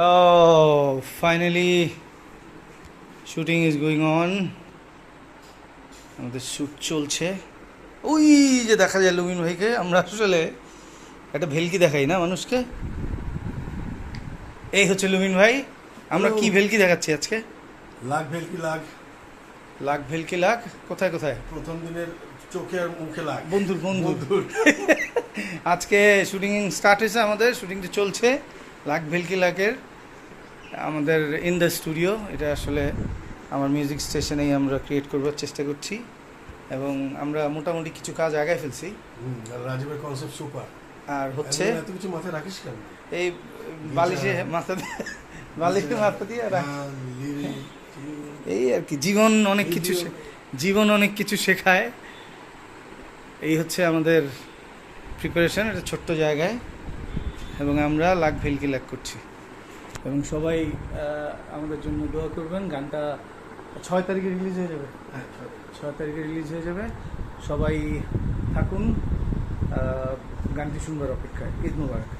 Oh, finally, shooting is going on. আমাদের shoot চলছে। ওই যে দেখা যায় লুমিন ভাইকে আমরা আসলে একটা ভেলকি দেখাই না মানুষকে। এই হচ্ছে লুমিন ভাই। আমরা কি. ভেলকি দেখাচ্ছি আজকে? লাখ ভেলকি লাখ। লাখ ভেলকি লাখ? কোথায় কোথায়? প্রথম দিনের চোখে আর মুখে লাখ। বন্ধুর বন্ধুর। বন্ধুর। আজকে শুটিং স্টার্ট হয়েছে আমাদের শুটিংটা চলছে। লাখ ভেলকি লাখের। আমাদের ইন দ্য স্টুডিও এটা আসলে আমার মিউজিক স্টেশনেই আমরা ক্রিয়েট করবার চেষ্টা করছি এবং আমরা মোটামুটি কিছু কাজ আগায় ফেলছি। আর রাজীবের কনসেপ্ট সুপার আর হচ্ছে এত কিছু মাথায় রাখিস কেন? এই বালিশে মাথা বালিশে মাথা দিয়ে এই আর কি জীবন অনেক কিছু জীবন অনেক কিছু শেখায়। এই হচ্ছে আমাদের প্রিপারেশন এটা ছোট্ট জায়গায় এবং আমরা লাখ ভেলকি লাখ করছি। এবং সবাই আমাদের জন্য দোয়া করবেন। গানটা ছয় তারিখে রিলিজ হয়ে যাবে। ছয় তারিখে রিলিজ হয়ে যাবে। সবাই থাকুন। গানটি শুনবার অপেক্ষায়। ঈদ মুবারক।